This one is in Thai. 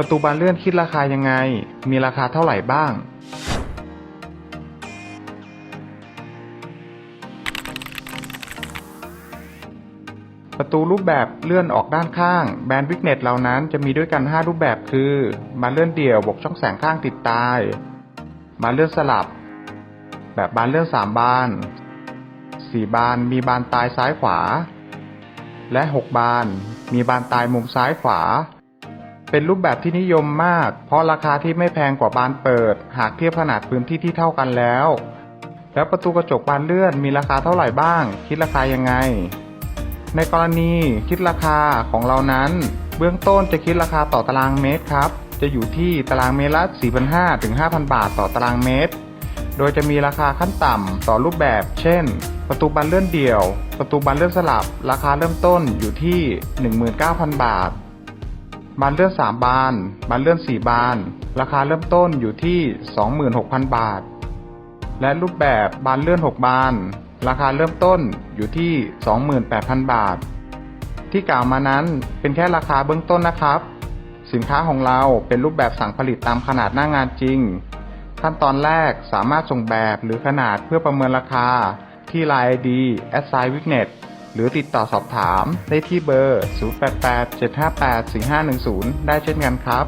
ประตูบานเลื่อนคิดราคายังไง มีราคาเท่าไหร่บ้าง ประตูรูปแบบเลื่อนออกด้านข้าง แบรนด์วิกเน็ตเหล่านั้นจะมีด้วยกัน 5 รูปแบบคือ บานเลื่อนเดี่ยวบวกช่องแสงข้างติดตาย บานเลื่อนสลับ แบบบานเลื่อน 3 บาน 4 บานมีบานตายซ้ายขวา และ 6 บาน มีบานตายมุมซ้ายขวา เป็นรูปแบบที่นิยมมาก เพราะราคาที่ไม่แพงกว่าบานเปิด หากเทียบขนาดพื้นที่ที่เท่ากันแล้ว แล้วประตูกระจกบานเลื่อนมีราคาเท่าไหร่บ้าง คิดราคายังไง ในกรณีคิดราคาของเรานั้น เบื้องต้นจะคิดราคาต่อตารางเมตรครับ จะอยู่ที่ตารางเมตรละ 4,500ถึง5,000 บาทต่อตารางเมตร โดยจะมีราคาขั้นต่ำต่อรูปแบบ เช่น ประตูบานเลื่อนเดี่ยว ประตูบานเลื่อนสลับ ราคาเริ่มต้นอยู่ที่ 19,000 บาท บานเลื่อน 3 บาน บานเลื่อน 4 บาน ราคาเริ่มต้นอยู่ที่ 26,000 บาท และรูปแบบบานเลื่อน 6 บาน ราคาเริ่มต้นอยู่ที่ 28,000 บาท ที่กล่าวมานั้นเป็นแค่ราคาเบื้องต้นนะครับ สินค้าของเราเป็นรูปแบบสั่งผลิตตามขนาดหน้างานจริง ขั้นตอนแรกสามารถส่งแบบหรือขนาดเพื่อประเมินราคาที่ Line ID a s s i g n w i g n e t หรือติดต่อสอบถามได้ที่เบอร์ 0887584510 ได้เช่นกันครับ